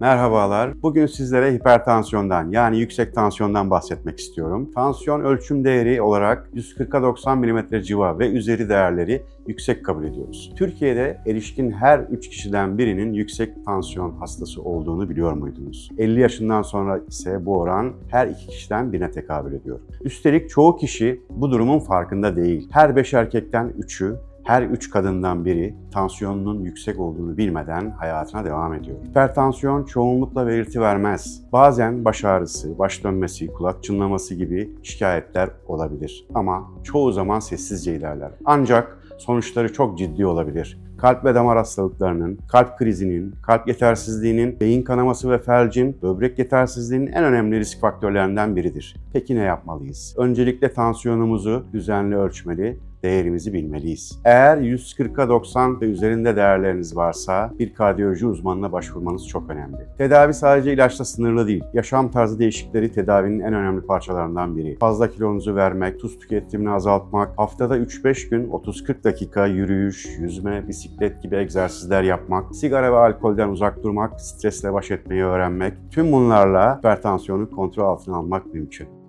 Merhabalar. Bugün sizlere hipertansiyondan yani yüksek tansiyondan bahsetmek istiyorum. Tansiyon ölçüm değeri olarak 140'a 90 mm civa ve üzeri değerleri yüksek kabul ediyoruz. Türkiye'de erişkin her 3 kişiden birinin yüksek tansiyon hastası olduğunu biliyor muydunuz? 50 yaşından sonra ise bu oran her 2 kişiden birine tekabül ediyor. Üstelik çoğu kişi bu durumun farkında değil. Her 5 erkekten 3'ü her üç kadından biri tansiyonunun yüksek olduğunu bilmeden hayatına devam ediyor. Hipertansiyon çoğunlukla belirti vermez. Bazen baş ağrısı, baş dönmesi, kulak çınlaması gibi şikayetler olabilir. Ama çoğu zaman sessizce ilerler. Ancak sonuçları çok ciddi olabilir. Kalp ve damar hastalıklarının, kalp krizinin, kalp yetersizliğinin, beyin kanaması ve felcin, böbrek yetersizliğinin en önemli risk faktörlerinden biridir. Peki ne yapmalıyız? Öncelikle tansiyonumuzu düzenli ölçmeli, değerimizi bilmeliyiz. Eğer 140'a 90 ve üzerinde değerleriniz varsa bir kardiyoloji uzmanına başvurmanız çok önemli. Tedavi sadece ilaçla sınırlı değil. Yaşam tarzı değişiklikleri tedavinin en önemli parçalarından biri. Fazla kilonuzu vermek, tuz tüketimini azaltmak, haftada 3-5 gün 30-40 dakika yürüyüş, yüzme, bisiklet gibi egzersizler yapmak, sigara ve alkolden uzak durmak, stresle baş etmeyi öğrenmek. Tüm bunlarla hipertansiyonu kontrol altına almak mümkün.